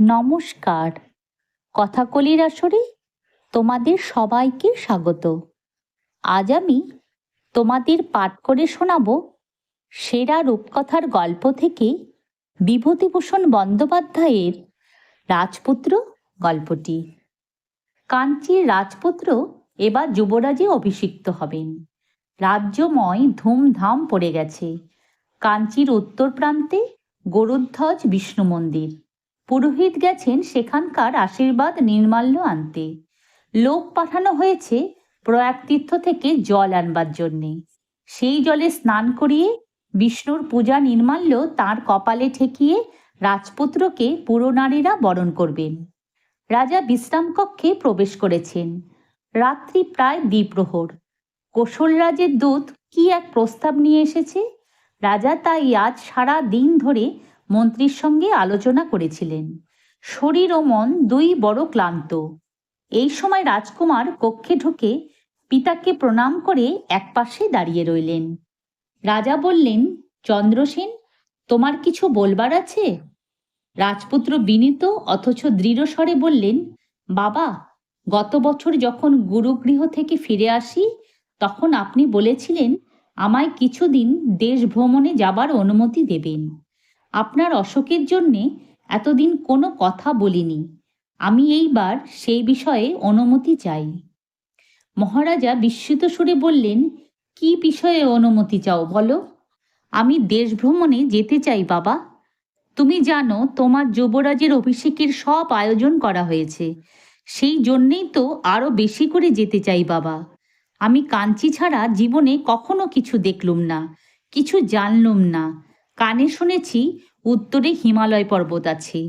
নমস্কার। কথাকলির আসরে তোমাদের সবাইকে স্বাগত। আজ আমি তোমাদের পাঠ করে শোনাব সেরা রূপকথার গল্প থেকে বিভূতিভূষণ বন্দ্যোপাধ্যায়ের রাজপুত্র গল্পটি। কাঞ্চির রাজপুত্র এবার যুবরাজে অভিষিক্ত হবেন। রাজ্যময় ধুমধাম পড়ে গেছে। কাঞ্চির উত্তর প্রান্তে গরুধ্বজ বিষ্ণু মন্দির। পুরোহিত গেছেন সেখানকার আশীর্বাদ নির্মাল্য আনতে। লোক পাঠানো হয়েছে প্রয়াগ তীর্থ থেকে জল আনবার জন্যে। সেই জলে স্নান করিয়ে বিষ্ণুর পূজা নির্মাল্য তার কপালে ঠেকিয়ে রাজপুত্রকে পুরনারীরা বরণ করবেন। রাজা বিশ্রাম কক্ষে প্রবেশ করেছেন। রাত্রি প্রায় দ্বিপ্রহর। কোশলরাজের দূত কি এক প্রস্তাব নিয়ে এসেছে? রাজা তাই আজ সারা দিন ধরে মন্ত্রীর সঙ্গে আলোচনা করেছিলেন। শরীর ও মন দুই বড় ক্লান্ত। এই সময় রাজকুমার কক্ষে ঢুকে পিতাকে প্রণাম করে একপাশে দাঁড়িয়ে রইলেন। রাজা বললেন চন্দ্রসেন তোমার কিছু বলবার আছে? রাজপুত্র বিনীত অথচ দৃঢ় স্বরে বললেন, বাবা, গত বছর যখন গুরুগৃহ থেকে ফিরে আসি, তখন আপনি বলেছিলেন আমায় কিছুদিন দেশ ভ্রমণে যাবার অনুমতি দেবেন। আপনার অসুখের জন্যে এতদিন কোনো কথা বলিনি। আমি এইবার সেই বিষয়ে অনুমতি চাই। মহারাজা বিস্মিত সুরে বললেন, কি বিষয়ে অনুমতি চাও বলো? আমি দেশ ভ্রমণে যেতে চাই, বাবা। তুমি জানো, তোমার যুবরাজের অভিষেকের সব আয়োজন করা হয়েছে। সেই জন্যেই তো আরও বেশি করে যেতে চাই, বাবা। আমি কাঞ্চি ছাড়া জীবনে কখনো কিছু দেখলুম না, কিছু জানলুম না। কানে শুনেছি, উত্তরে হিমালয় পর্বত আছে,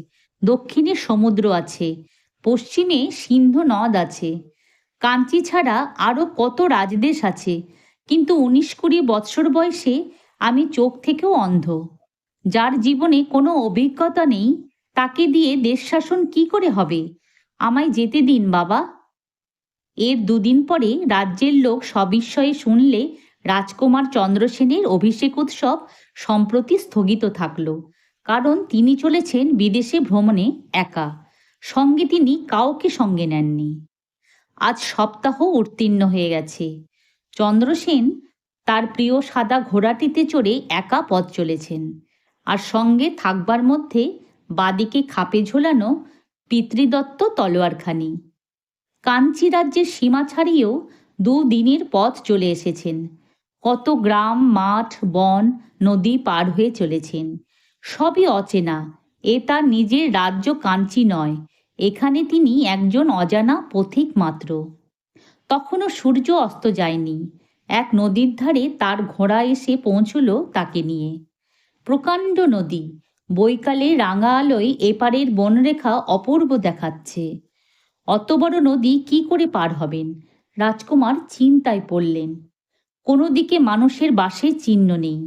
দক্ষিণে সমুদ্র আছে, পশ্চিমে সিন্ধু নদ আছে। কাঞ্চি ছাড়া আরও কত রাজদেশ আছে, কিন্তু উনিশ কুড়ি বৎসর বয়সে আমি চোখ থেকেও অন্ধ। যার জীবনে কোনো অভিজ্ঞতা নেই, তাকে দিয়ে দেশ শাসন কি করে হবে? আমায় যেতে দিন, বাবা। এর দুদিন পরে রাজ্যের লোক সবিস্ময়ে শুনলে রাজকুমার চন্দ্রসেনের অভিষেক উৎসব সম্প্রতি স্থগিত থাকল। কারণ তিনি চলেছেন বিদেশে ভ্রমণে একা। সঙ্গে তিনি কাউকে সঙ্গে নেননি। আজ সপ্তাহ উত্তীর্ণ হয়ে গেছে। চন্দ্রসেন তার প্রিয় সাদা ঘোড়াটিতে চড়ে একা পথ চলেছেন। আর সঙ্গে থাকবার মধ্যে বাদিকে খাপে ঝোলানো পিতৃদত্ত তলোয়ারখানি। কাঞ্চি রাজ্যের সীমা ছাড়িয়েও দুদিনের পথ চলে এসেছেন। কত গ্রাম, মাঠ, বন, নদী পার হয়ে চলেছেন। সবই অচেনা। এ তার নিজের রাজ্য কাঞ্চি নয়। এখানে তিনি একজন অজানা পথিক মাত্র। তখনও সূর্য অস্ত যায়নি। এক নদীর ধারে তার ঘোড়া এসে পৌঁছল তাকে নিয়ে। প্রকাণ্ড নদী। বৈকালে রাঙা আলোয় এপারের বনরেখা অপূর্ব দেখাচ্ছে। অত বড় নদী কি করে পার হবেন? রাজকুমার চিন্তায় পড়লেন। কোনো দিকে মানুষের বাসের চিহ্ন নেই।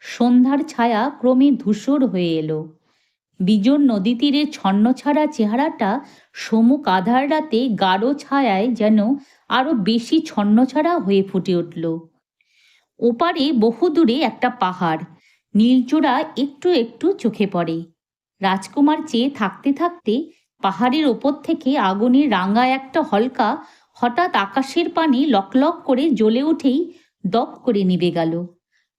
সন্ধ্যার ছায়া ক্রমে ধূসর হয়ে এলো। বিজন নদী তীরে ছন্নছাড়া চেহারাটা সমুখ আধার রাতে গাঢ় ছায়ায় যেন আরও বেশি ছন্নছাড়া হয়ে ফুটে উঠল। ওপারে বহুদূরে একটা পাহাড়, নীলচূড়া একটু একটু চোখে পড়ে। রাজকুমার চেয়ে থাকতে থাকতে পাহাড়ের ওপর থেকে আগুনের রাঙা একটা হলকা হঠাৎ আকাশের পানি লকলক করে জ্বলে উঠেই দপ করে নিভে গেল।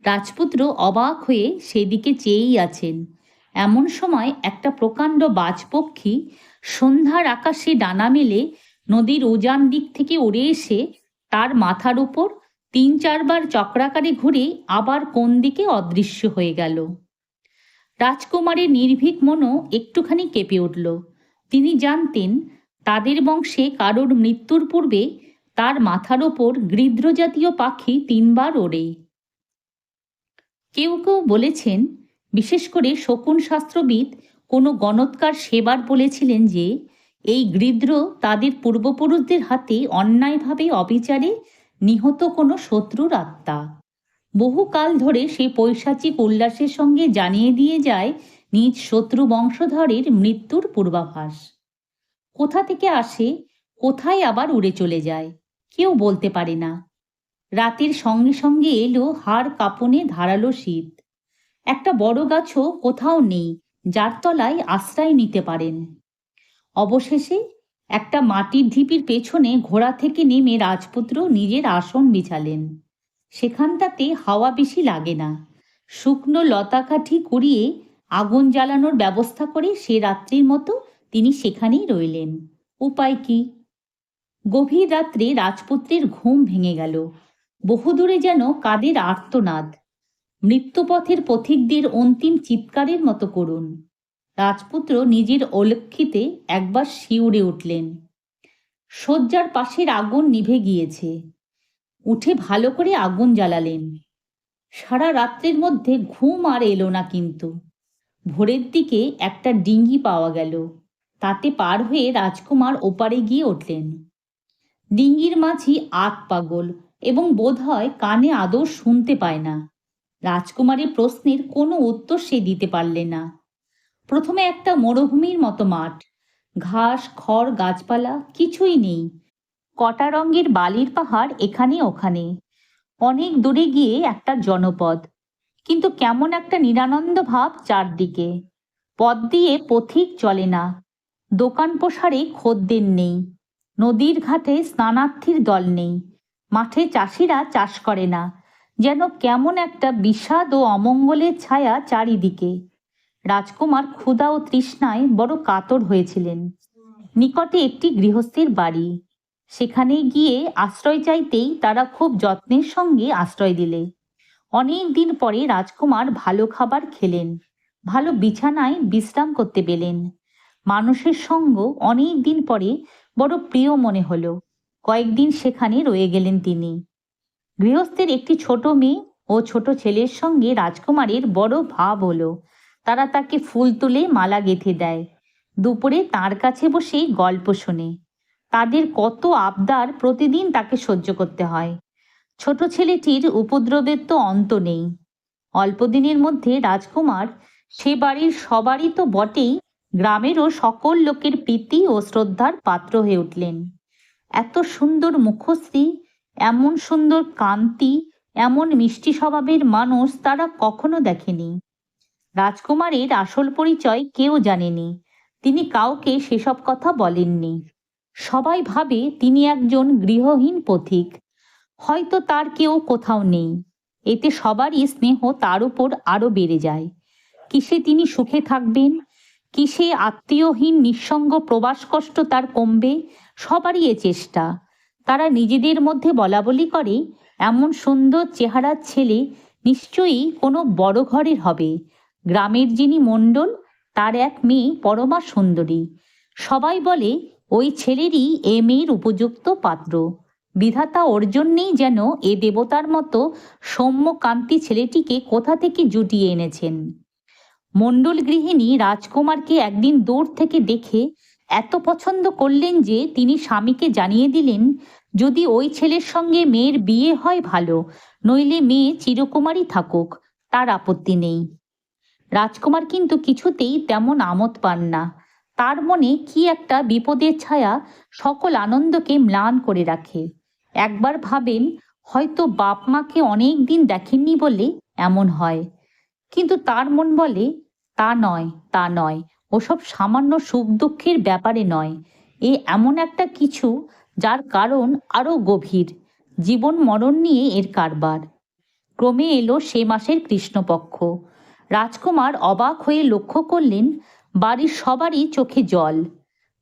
রাজপুত্র অবাক হয়ে সেদিকে চেয়েই আছেন। এমন সময় একটা প্রকাণ্ড বাজপক্ষী সন্ধ্যার আকাশে ডানা মেলে নদীর উজান দিক থেকে উড়ে এসে তার মাথার উপর তিন চারবার চক্রাকারে ঘুরে আবার কোন দিকে অদৃশ্য হয়ে গেল। রাজকুমারের নির্ভীক মনও একটুখানি কেঁপে উঠল। তিনি জানতেন তাদের বংশে কারোর মৃত্যুর পূর্বে তার মাথার ওপর গৃদ্র জাতীয় পাখি তিনবার ওড়ে। কেউ কেউ বলেছেন, বিশেষ করে শকুন শাস্ত্রবিদ কোনো গণৎকার সেবার বলেছিলেন যে, এই গৃদ্র তাদের পূর্বপুরুষদের হাতে অন্যায়ভাবে অবিচারে নিহত কোনো শত্রুর আত্মা। বহুকাল ধরে সে পৈশাচিক উল্লাসের সঙ্গে জানিয়ে দিয়ে যায়, নিজ শত্রু বংশধরের মৃত্যুর পূর্বাভাস। কোথা থেকে আসে, কোথায় আবার উড়ে চলে যায়? কেউ বলতে পারে না। রাতের সঙ্গে সঙ্গে এলো হাড় কাঁপনে ধারালো শীত। একটা বড় গাছও কোথাও নেই, যার তলায় আশ্রয় নিতে পারেন। অবশেষে একটা মাটির ঢিপির পেছনে ঘোড়া থেকে নেমে রাজপুত্র নিজের আসন বিছালেন। সেখানটাতে হাওয়া বেশি লাগে না। শুকনো লতাকাঠি কুড়িয়ে আগুন জ্বালানোর ব্যবস্থা করে সে রাত্রির মতো তিনি সেখানেই রইলেন। উপায় কি? গভীর রাত্রে রাজপুত্রের ঘুম ভেঙে গেল। বহুদূরে যেন কাদের আর্তনাদ। মৃত্যুপথের পথিকদের অন্তিম চিৎকারের মতো করুন রাজপুত্র নিজের অলক্ষিতে একবার শিউরে উঠলেন। শয্যার পাশের আগুন নিভে গিয়েছে। উঠে ভালো করে আগুন জ্বালালেন। সারা রাত্রের মধ্যে ঘুম আর এলো না কিন্তু। ভোরের দিকে একটা ডিঙ্গি পাওয়া গেল। তাতে পার হয়ে রাজকুমার ওপারে গিয়ে উঠলেন। ডিঙ্গির মাঝি আত পাগল এবং বোধহয় কানে আদৌ শুনতে পায় না। রাজকুমারের প্রশ্নের কোনো উত্তর সে দিতে পারলে না। প্রথমে একটা মরুভূমির মতো মাঠ। ঘাস, খড়, গাছপালা কিছুই নেই। কটা রঙের বালির পাহাড় এখানে ওখানে। অনেক দূরে গিয়ে একটা জনপদ। কিন্তু কেমন একটা নিরানন্দ ভাব চারদিকে। পথ দিয়ে পথিক চলে না। দোকান পোসারে খদ্দের নেই। নদীর ঘাটে স্নানার্থীর দল নেই। মাঠে চাষিরা চাষ করে না। যেন কেমন একটা বিষাদ ও অমঙ্গলের ছায়া চারিদিকে। রাজকুমার ক্ষুধা ও তৃষ্ণায় বড় কাতর হয়েছিলেন। নিকটে একটি গৃহস্থের বাড়ি। সেখানে গিয়ে আশ্রয় চাইতেই তারা খুব যত্নের সঙ্গে আশ্রয় দিলে। অনেক দিন পরে রাজকুমার ভালো খাবার খেলেন। ভালো বিছানায় বিশ্রাম করতে পেলেন। মানুষের সঙ্গ অনেক দিন পরে বড় প্রিয় মনে হলো। কয়েকদিন সেখানে রয়ে গেলেন তিনি। গৃহস্থের একটি ছোট মেয়ে ও ছোট ছেলের সঙ্গে রাজকুমারের বড় ভাব হলো। তারা তাকে ফুল তুলে মালা গেঁথে দেয়। দুপুরে তার কাছে বসে গল্প শোনে। তাদের কত আবদার প্রতিদিন তাকে সহ্য করতে হয়। ছোট ছেলেটির উপদ্রবের তো অন্ত নেই। অল্পদিনের মধ্যে রাজকুমার সে বাড়ির সবারই তো বটেই গ্রামেরও সকল লোকের প্রীতি ও শ্রদ্ধার পাত্র হয়ে উঠলেন। এত সুন্দর মুখশ্রী, এমন সুন্দর কান্তি এমন মিষ্টি স্বভাবের মানুষ তারা কখনো দেখেনি। রাজকুমারের আসল পরিচয় কেউ জানেনি। তিনি কাউকে সেসব কথা বলেননি। সবাই ভাবে তিনি একজন গৃহহীন পথিক। হয়তো তার কেউ কোথাও নেই। এতে সবারই স্নেহ তার উপর আরও বেড়ে যায়। কিসে তিনি সুখে থাকবেন? কিসে আত্মীয়হীন, নিঃসঙ্গ, প্রবাস কষ্ট তার কমবে? সবারই এ চেষ্টা। তারা নিজেদের মধ্যে বলা বলি করে, এমন সুন্দর চেহারার ছেলে নিশ্চয়ই কোনো বড় ঘরের হবে। গ্রামের যিনি মণ্ডল, তার এক মেয়ে পরমা সুন্দরী। সবাই বলে, ওই ছেলেরই এ মেয়ের উপযুক্ত পাত্র। বিধাতা ওর জন্যেই যেন এ দেবতার মতো সৌম্যকান্তি ছেলেটিকে কোথা থেকে জুটিয়ে এনেছেন? মণ্ডল গৃহিণী রাজকুমারকে একদিন দূর থেকে দেখে এত পছন্দ করলেন যে তিনি স্বামীকে জানিয়ে দিলেন, যদি ওই ছেলের সঙ্গে মেয়ের বিয়ে হয় ভালো, নইলে মেয়ে চিরকুমারী থাকুক, তার আপত্তি নেই রাজকুমার কিন্তু কিছুতেই তেমন আমোদ পান না। তার মনে কি একটা বিপদের ছায়া সকল আনন্দকে ম্লান করে রাখে। একবার ভাবেন, হয়তো বাপ মাকে অনেক দিন দেখেননি বলে এমন হয়। কিন্তু তার মন বলে তা নয় তা নয়। ওসব সামান্য সুখ দুঃখের ব্যাপারে নয়। এ এমন একটা কিছু যার কারণ আরও গভীর। জীবন মরণ নিয়ে এর কারবার। ক্রমে এলো সে মাসের কৃষ্ণপক্ষ। রাজকুমার অবাক হয়ে লক্ষ্য করলেন, বাড়ির সবারই চোখে জল।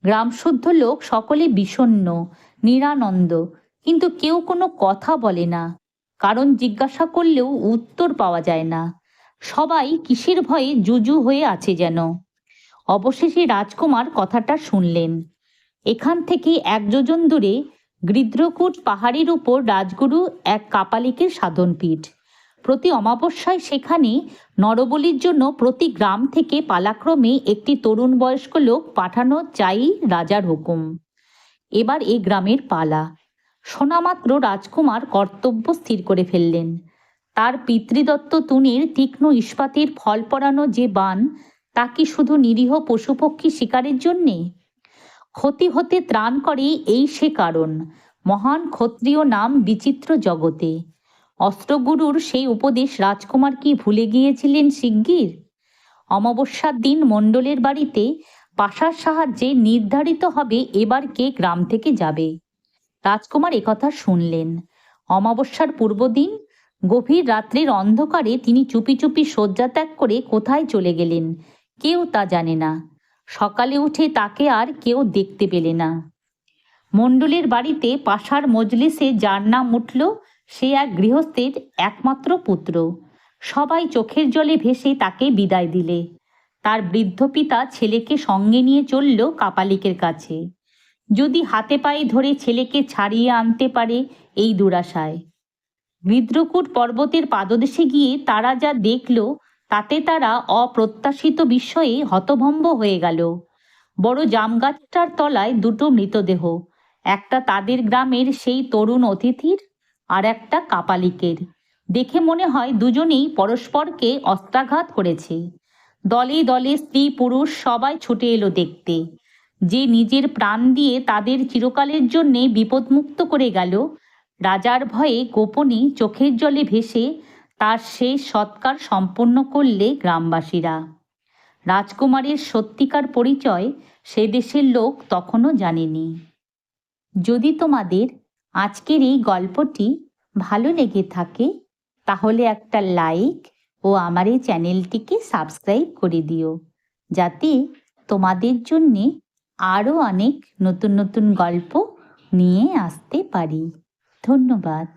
গ্রামশুদ্ধ লোক সকলে বিষণ্ণ, নিরানন্দ, কিন্তু কেউ কোনো কথা বলে না। কারণ জিজ্ঞাসা করলেও উত্তর পাওয়া যায় না। সবাই কিসের ভয়ে জুজু হয়ে আছে যেন? অবশেষে রাজকুমার কথাটা শুনলেন। এখান থেকে এক যোজন দূরে গৃদ্রকূট পাহাড়ের উপর রাজগুরু এক কাপালিকের সাধনপীঠ। প্রতি অমাবস্যায় সেখানে নরবলির জন্য প্রতি গ্রাম থেকে পালাক্রমে একটি তরুণ বয়স্ক লোক পাঠানো চাই রাজার হুকুম। এবার এ গ্রামের পালা। শোনামাত্র রাজকুমার কর্তব্য স্থির করে ফেললেন। তার পিতৃদত্ত তুনির তীক্ষ্ণ ইস্পাতের ফল পরানো যে বান, তা কি শুধু নিরীহ পশুপক্ষী শিকারের জন্যে? ক্ষতি হতে ত্রাণ করে এই সে কারণ, মহান ক্ষত্রিয় নাম বিচিত্র জগতে। অস্ত্রগুরুর সেই উপদেশ রাজকুমার কি ভুলে গিয়েছিলেন শিগগির? অমাবস্যার দিন মণ্ডলের বাড়িতে পাশার সাহায্যে নির্ধারিত হবে এবার কে গ্রাম থেকে যাবে। রাজকুমার একথা শুনলেন। অমাবস্যার পূর্বদিন গভীর রাত্রির অন্ধকারে তিনি চুপি চুপি শয্যা ত্যাগ করে কোথায় চলে গেলেন? কেউ তা জানে না। সকালে উঠে তাকে আর কেউ দেখতে পেলে না। মণ্ডলের বাড়িতে পাশার মজলিসে যার নাম উঠল, সে এক গৃহস্থের একমাত্র পুত্র। সবাই চোখের জলে ভেসে তাকে বিদায় দিলে। তার বৃদ্ধ পিতা ছেলেকে সঙ্গে নিয়ে চলল কাপালিকের কাছে। যদি হাতে পায়ে ধরে ছেলেকে ছাড়িয়ে আনতে পারে এই দুরাশায়। হৃদ্রকূট পর্বতের পাদদেশে গিয়ে তারা যা দেখল, তাতে তারা অপ্রত্যাশিত বিষয়ে হতভম্ব হয়ে গেল। বড় জামগাছটার তলায় দুটো মৃতদেহ, একটা তাদের গ্রামের সেই তরুণ অতিথির আর একটা কাপালিকের। দেখে মনে হয় দুজনেই পরস্পরকে অস্ত্রাঘাত করেছে। দলে দলে স্ত্রী পুরুষ সবাই ছুটে এলো দেখতে। যে নিজের প্রাণ দিয়ে তাদের চিরকালের জন্যে বিপদমুক্ত করে গেল রাজার ভয়ে গোপনে চোখের জলে ভেসে তার শেষ সৎকার সম্পন্ন করলে গ্রামবাসীরা। রাজকুমারের সত্যিকার পরিচয় সে দেশের লোক তখনও জানেনি। যদি তোমাদের আজকের এই গল্পটি ভালো লেগে থাকে, তাহলে একটা লাইক ও আমার এই চ্যানেলটিকে সাবস্ক্রাইব করে দিও। যাতে তোমাদের জন্যে আরও অনেক নতুন নতুন গল্প নিয়ে আসতে পারি। ধন্যবাদ।